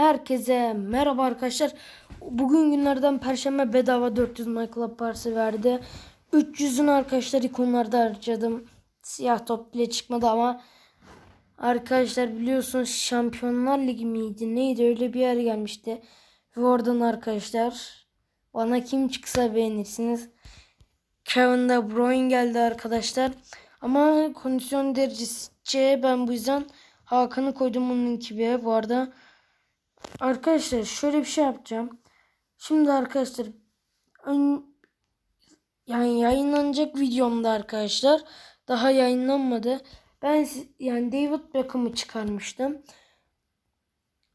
Herkese merhaba arkadaşlar. Bugün günlerden perşembe bedava 400 My Club Parsı verdi. 300'ün arkadaşlar ikonlarda harcadım. Siyah top bile çıkmadı ama arkadaşlar biliyorsunuz Şampiyonlar Ligi miydi neydi öyle bir yer gelmişti. Ve oradan arkadaşlar bana kim çıksa beğenirsiniz. Kevin De Bruyne geldi arkadaşlar. Ama kondisyon derecesi C ben bu yüzden Hakan'ı koydum onun gibi. Bu arada arkadaşlar şöyle bir şey yapacağım. Şimdi arkadaşlar ön, yani yayınlanacak videomda arkadaşlar daha yayınlanmadı. Ben yani David Beckham'ı çıkarmıştım.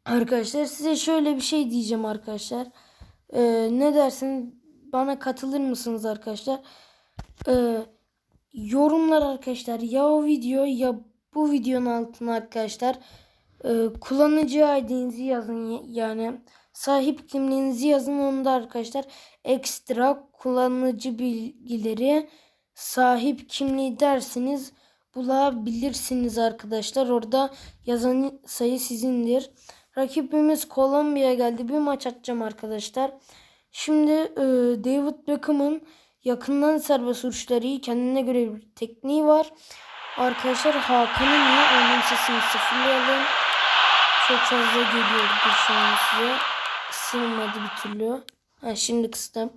Arkadaşlar size şöyle bir şey diyeceğim arkadaşlar. Ee, ne dersin bana katılır mısınız arkadaşlar? Ee, yorumlar arkadaşlar ya o video ya bu videonun altına arkadaşlar e, kullanıcı ID'nizi yazın. Yani sahip kimliğinizi yazın. Onda arkadaşlar ekstra kullanıcı bilgileri sahip kimliği dersiniz bulabilirsiniz arkadaşlar. Orada yazan sayı sizindir. Rakibimiz Kolombiya geldi. Bir maç atacağım arkadaşlar. Şimdi e, David Beckham'ın yakından serbest vuruşları kendine göre bir tekniği var Arkadaşlar Hakan'ın niye onun sesini sıfırlayalım. Çok fazla geliyordu şu an size. Sığmadı bir türlü. Ha, şimdi kıstım.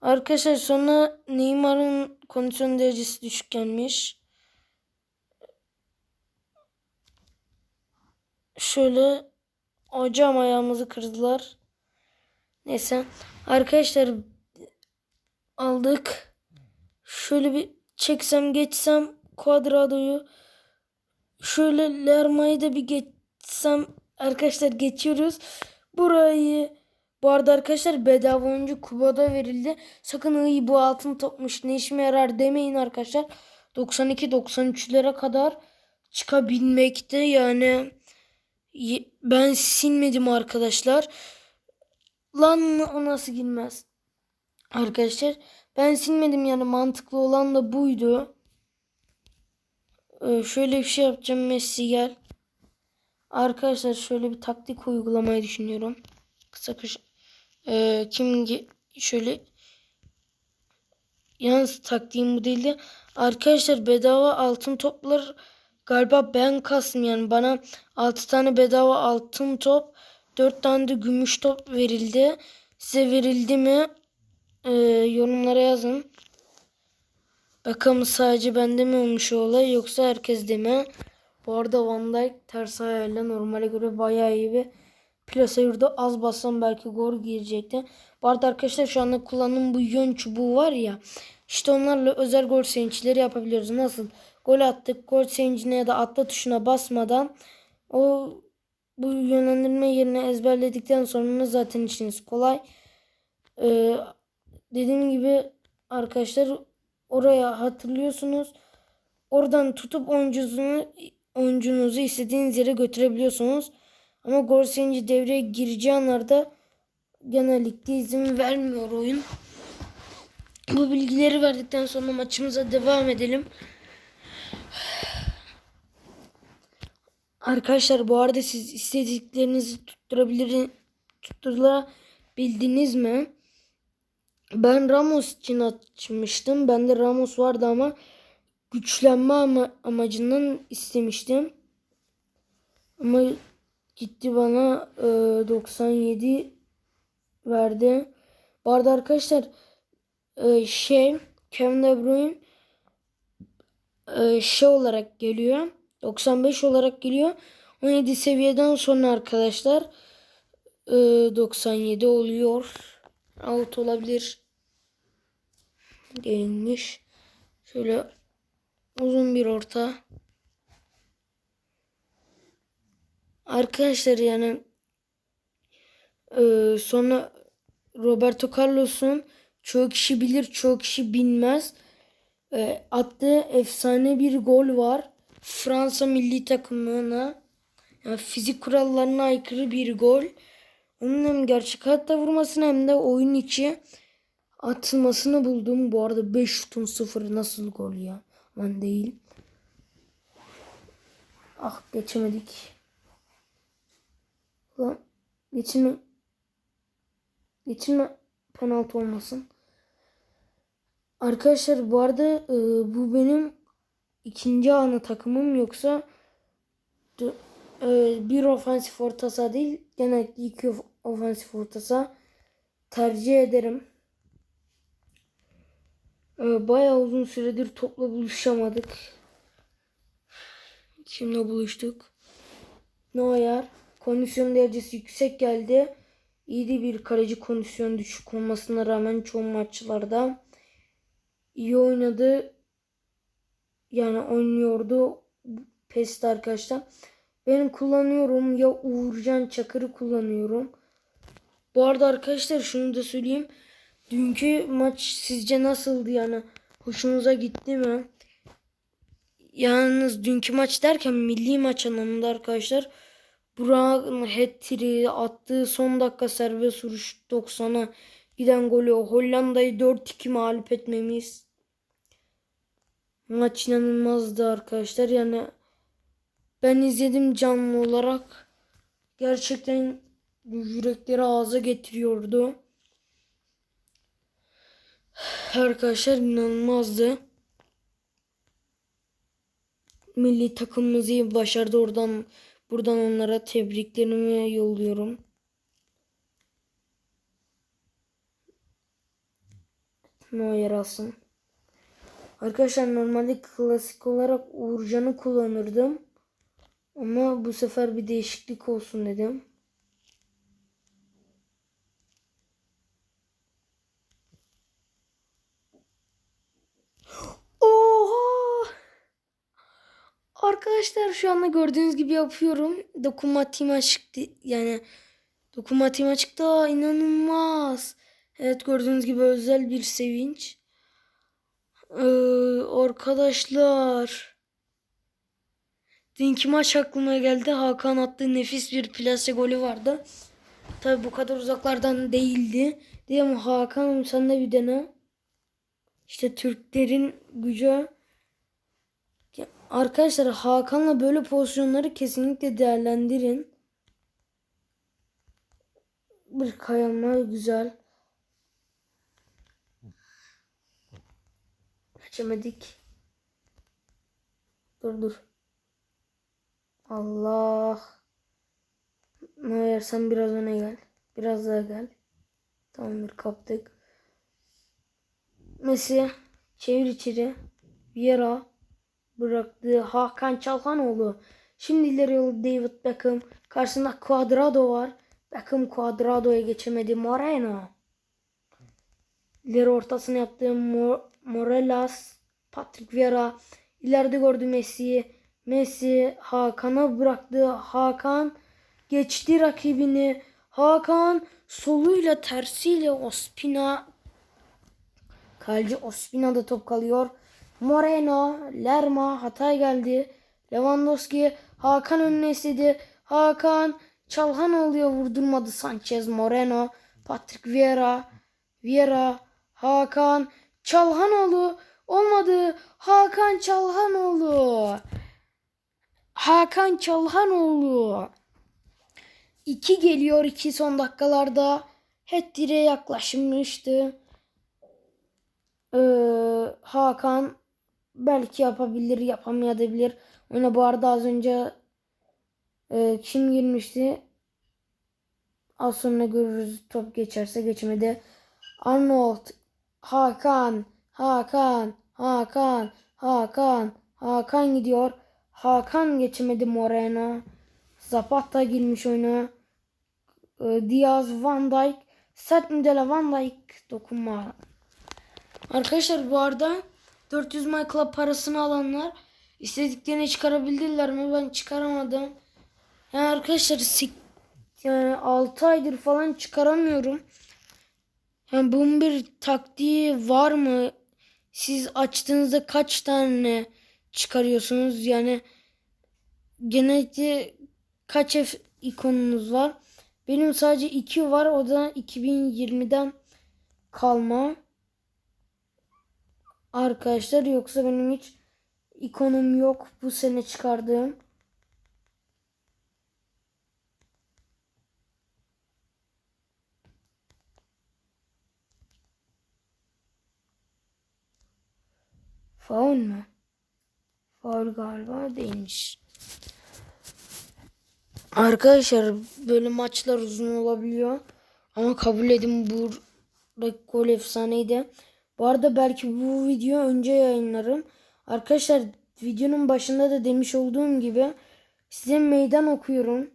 Arkadaşlar sonra Neymar'ın kondisyon derecesi düşük gelmiş. Şöyle hocam ayağımızı kırdılar. Neyse. Arkadaşlar aldık. Şöyle bir çeksem geçsem Cuadrado'yu şöyle Lerma'yı da bir geçsem arkadaşlar geçiyoruz. Burayı bu arada arkadaşlar bedava oyuncu Kuba'da verildi. Sakın iyi bu altın topmuş ne işime yarar demeyin arkadaşlar. 92-93'lere kadar çıkabilmekte yani ben silmedim arkadaşlar. Lan o nasıl girmez? Arkadaşlar ben silmedim yani mantıklı olan da buydu. Ee, şöyle bir şey yapacağım Messi gel. Arkadaşlar şöyle bir taktik uygulamayı düşünüyorum. Kısa kış. Ee, kim şöyle yalnız taktiğim bu değildi. Arkadaşlar bedava altın toplar galiba ben kastım yani bana 6 tane bedava altın top 4 tane de gümüş top verildi. Size verildi mi? Ee, yorumlara yazın. Bakalım sadece bende mi olmuş o olay yoksa herkes de mi? Bu arada Van Dijk ters ayağıyla normale göre bayağı iyi bir plase yurdu. Az bassam belki gol girecekti. Bu arada arkadaşlar şu anda kullandığım bu yön çubuğu var ya. İşte onlarla özel gol sevinçleri yapabiliyoruz. Nasıl? Gol attık. Gol sevincine ya da atla tuşuna basmadan o bu yönlendirme yerine ezberledikten sonra zaten işiniz kolay. Ee, dediğim gibi arkadaşlar oraya hatırlıyorsunuz. Oradan tutup oyuncusunu oyuncunuzu istediğiniz yere götürebiliyorsunuz. Ama gol sevinci devreye gireceği anlarda genellikle izin vermiyor oyun. Bu bilgileri verdikten sonra maçımıza devam edelim. Arkadaşlar bu arada siz istediklerinizi tutturabilir tutturabildiniz mi? Ben Ramos için açmıştım. Bende Ramos vardı ama güçlenme ama amacından istemiştim. Ama gitti bana e, 97 verdi. Bu arada arkadaşlar e, şey Kevin De Bruyne e, şey olarak geliyor. 95 olarak geliyor. 17 seviyeden sonra arkadaşlar e, 97 oluyor. Out olabilir. Değilmiş. Şöyle uzun bir orta. Arkadaşlar yani e, sonra Roberto Carlos'un çoğu kişi bilir çoğu kişi bilmez. E, attığı efsane bir gol var. Fransa milli takımına yani fizik kurallarına aykırı bir gol. Onun hem gerçek hayatta vurmasını hem de oyun içi atılmasını buldum. Bu arada 5 şutun 0 nasıl gol ya? Lan değil. Ah geçemedik. Lan Geçirme. Geçirme penaltı olmasın. Arkadaşlar bu arada e, bu benim ikinci ana takımım yoksa e, bir ofensif orta saha değil genellikle iki of- ofensif orta tercih ederim. E, bayağı uzun süredir topla buluşamadık. Şimdi buluştuk. Neuer kondisyon derecesi yüksek geldi. İyi bir kaleci kondisyon düşük olmasına rağmen çoğu maçlarda iyi oynadı. Yani oynuyordu. PES'te arkadaşlar. Ben kullanıyorum ya Uğurcan Çakır'ı kullanıyorum. Bu arada arkadaşlar şunu da söyleyeyim. Dünkü maç sizce nasıldı yani? Hoşunuza gitti mi? Yalnız dünkü maç derken milli maç anlamında arkadaşlar. Burak'ın hat-trick'i attığı son dakika serbest vuruş 90'a giden golü Hollanda'yı 4-2 mağlup etmemiz. Maç inanılmazdı arkadaşlar. Yani ben izledim canlı olarak. Gerçekten yürekleri ağza getiriyordu. Arkadaşlar inanılmazdı. Milli takımımız iyi başardı oradan buradan onlara tebriklerimi yolluyorum. Neuer alsın. Arkadaşlar normalde klasik olarak Uğurcan'ı kullanırdım. Ama bu sefer bir değişiklik olsun dedim. Arkadaşlar şu anda gördüğünüz gibi yapıyorum. Dokunmatiğime çıktı. Yani dokunmatiğime çıktı. Aa, inanılmaz. Evet gördüğünüz gibi özel bir sevinç. Ee, arkadaşlar. Dünkü maç aklıma geldi. Hakan attığı nefis bir plase golü vardı. Tabi bu kadar uzaklardan değildi. Diye ama Hakan sen de bir dene. İşte Türklerin gücü. Arkadaşlar Hakan'la böyle pozisyonları kesinlikle değerlendirin. Bir kayama güzel. Geçemedik. Dur dur. Allah. Neuer sen biraz öne gel. Biraz daha gel. Tamamdır kaptık. Messi çevir içeri. Vieira bıraktı. Hakan Çalhanoğlu. Şimdi ileri yolu David Beckham. Karşısında Cuadrado var. Beckham Cuadrado'ya geçemedi. Moreno. İleri ortasını yaptı. Mo- Morelas. Patrick Vieira. İleride gördü Messi'yi. Messi Hakan'a bıraktı. Hakan geçti rakibini. Hakan soluyla tersiyle Ospina Kaleci Ospina'da top kalıyor. Moreno, Lerma hatay geldi. Lewandowski Hakan önüne istedi. Hakan Çalhanoğlu'ya vurdurmadı Sanchez Moreno. Patrick Vieira. Vieira. Hakan Çalhanoğlu olmadı. Hakan Çalhanoğlu. Hakan Çalhanoğlu. 2 geliyor 2 son dakikalarda. Hat-trick'e yaklaşmıştı. Ee, Hakan belki yapabilir, yapamayabilir. Ona bu arada az önce e, kim girmişti? Az sonra görürüz. Top geçerse geçmedi. Arnold, Hakan, Hakan, Hakan, Hakan, Hakan gidiyor. Hakan geçemedi Moreno. Zapata girmiş oyuna. Ee, Diaz, Van Dijk. Sert müdahale Van Dijk dokunma. Arkadaşlar bu arada 400 My Club parasını alanlar istediklerini çıkarabildiler mi? Ben çıkaramadım. Yani arkadaşlar yani 6 aydır falan çıkaramıyorum. Yani bunun bir taktiği var mı? Siz açtığınızda kaç tane çıkarıyorsunuz? Yani genellikle kaç F ikonunuz var? Benim sadece 2 var. O da 2020'den kalma. Arkadaşlar yoksa benim hiç ikonum yok bu sene çıkardığım. Faul mu? Faul galiba değilmiş. Arkadaşlar böyle maçlar uzun olabiliyor. Ama kabul edin buradaki gol efsaneydi. Bu arada belki bu video önce yayınlarım. Arkadaşlar videonun başında da demiş olduğum gibi size meydan okuyorum.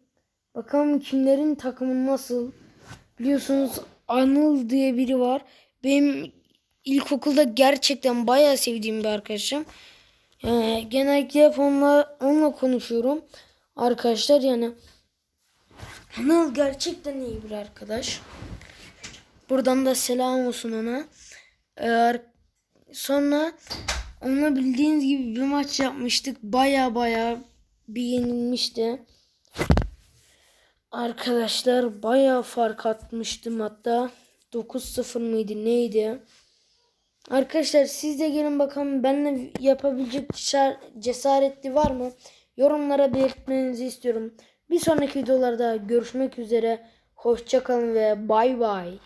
Bakalım kimlerin takımı nasıl. Biliyorsunuz Anıl diye biri var. Benim ilkokulda gerçekten bayağı sevdiğim bir arkadaşım. Yani genellikle hep onunla, onunla konuşuyorum. Arkadaşlar yani Anıl gerçekten iyi bir arkadaş. Buradan da selam olsun ona. Sonra onunla bildiğiniz gibi bir maç yapmıştık. Baya baya bir yenilmişti. Arkadaşlar baya fark atmıştım hatta. 9-0 mıydı neydi? Arkadaşlar siz de gelin bakalım benimle yapabilecek cesaret- cesaretli var mı? Yorumlara belirtmenizi istiyorum. Bir sonraki videolarda görüşmek üzere. Hoşçakalın ve bay bay.